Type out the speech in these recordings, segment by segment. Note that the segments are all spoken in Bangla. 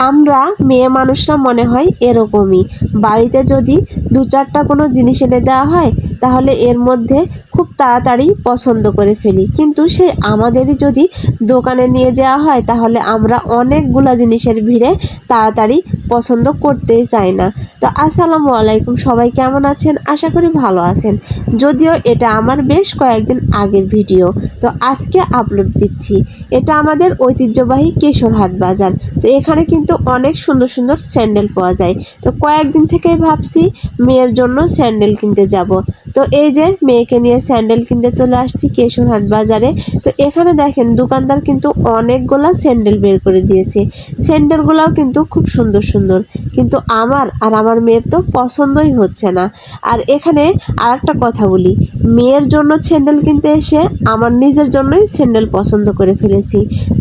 আমরা মেয়ে মানুষরা মনে হয় এরকমই। বাড়িতে যদি দু চারটা কোনো জিনিস এনে দেওয়া হয়, তাহলে এর মধ্যে খুব তাড়াতাড়ি পছন্দ করে ফেলি। কিন্তু সে আমাদেরই যদি দোকানে নিয়ে যাওয়া হয়, তাহলে আমরা অনেকগুলা জিনিসের ভিড়ে তাড়াতাড়ি পছন্দ করতেই চাই না। তো আসসালামু আলাইকুম, সবাই কেমন আছেন? আশা করি ভালো আছেন। যদিও এটা আমার বেশ কয়েকদিন আগের ভিডিও। তো আজকে আপলোড দিচ্ছি। এটা আমাদের ঐতিহ্যবাহী কেশরহাট বাজার। তো এখানে কিন্তু অনেক সুন্দর সুন্দর স্যান্ডেল পাওয়া যায়। তো কয়েকদিন থেকেই ভাবছি মেয়ের জন্য স্যান্ডেল কিনতে যাব। তো এই যে মেয়েকে নিয়ে স্যান্ডেল কিনতে চলে আসছি কেশরহাট বাজারে। তো এখানে দেখেন দোকানদার কিন্তু অনেকগুলা স্যান্ডেল বের করে দিয়েছে। স্যান্ডেলগুলোও কিন্তু খুব সুন্দর সুন্দর। কিন্তু আমার আর আমার মেয়ের তো পছন্দই হচ্ছে না। আর এখানে আর একটা কথা বলি, মেয়ের জন্য স্যান্ডেল কিনতে এসে আমার নিজের জন্যই স্যান্ডেল পছন্দ করে ফেলেছি।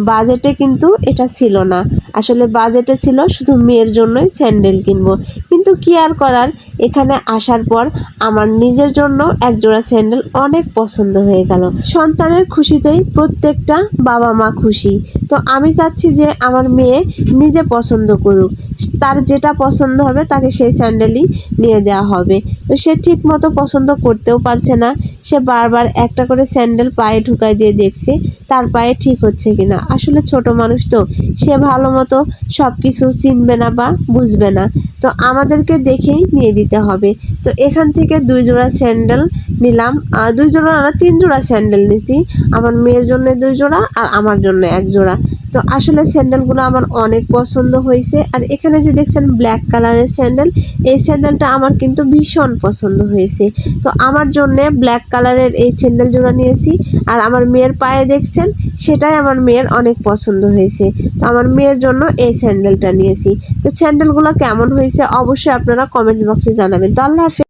বাজেটে কিন্তু এটা ছিল না। আসলে বাজেটে ছিল শুধু মেয়ের জন্যই স্যান্ডেল কিনবো। কিন্তু কি আর করার? এখানে আসার পর আমার নিজের জন্য এক জোড়া স্যান্ডেল অনেক পছন্দ হয়ে গেল। সন্তানের খুশিতেই প্রত্যেকটা বাবা মা খুশি। তো আমি চাচ্ছি যে আমার মেয়ে নিজে পছন্দ করুক। তার যেটা পছন্দ হবে তাকে সেই স্যান্ডেলই নিয়ে দেওয়া হবে। তো সে ঠিক মতো পছন্দ করতেও পারছে না। সে বারবার একটা করে স্যান্ডেল পায়ে ঢুকাই দিয়ে দেখছে। তার পায়ে ঠিক হচ্ছে কিনা। আসলে ছোট মানুষ তো, সে ভালো মতো সব কিছু চিনবে না বা বুঝবে না। তো আমাদেরকে দেখেই নিয়ে দিতে হবে। তো এখান থেকে দুই জোড়া স্যান্ডেল নিলাম। দুই জোড়া না, তিন জোড়া স্যান্ডেল নিছি। আমার মেয়ের জন্য দুই জোড়া আর আমার জন্য এক জোড়া। তো আসলে স্যান্ডেলগুলো আমার অনেক পছন্দ হয়েছে। আর এখানে যে দেখছেন ব্ল্যাক কালারের স্যান্ডেল, এই স্যান্ডেলটা আমার কিন্তু ভীষণ পছন্দ হয়েছে। তো আমার জন্যে ব্ল্যাক কালারের এই স্যান্ডেল জোড়া নিয়েছি। আর আমার মেয়ের পায়ে দেখছেন সেটাই আমার মেয়ের অনেক পছন্দ হয়েছে। তো আমার মেয়ের জন্য এই স্যান্ডেলটা নিয়েছি। তো স্যান্ডেলগুলো কেমন হয়েছে অবশ্যই আপনারা কমেন্ট বক্সে জানাবেন। তো আল্লাহ হাফেজ।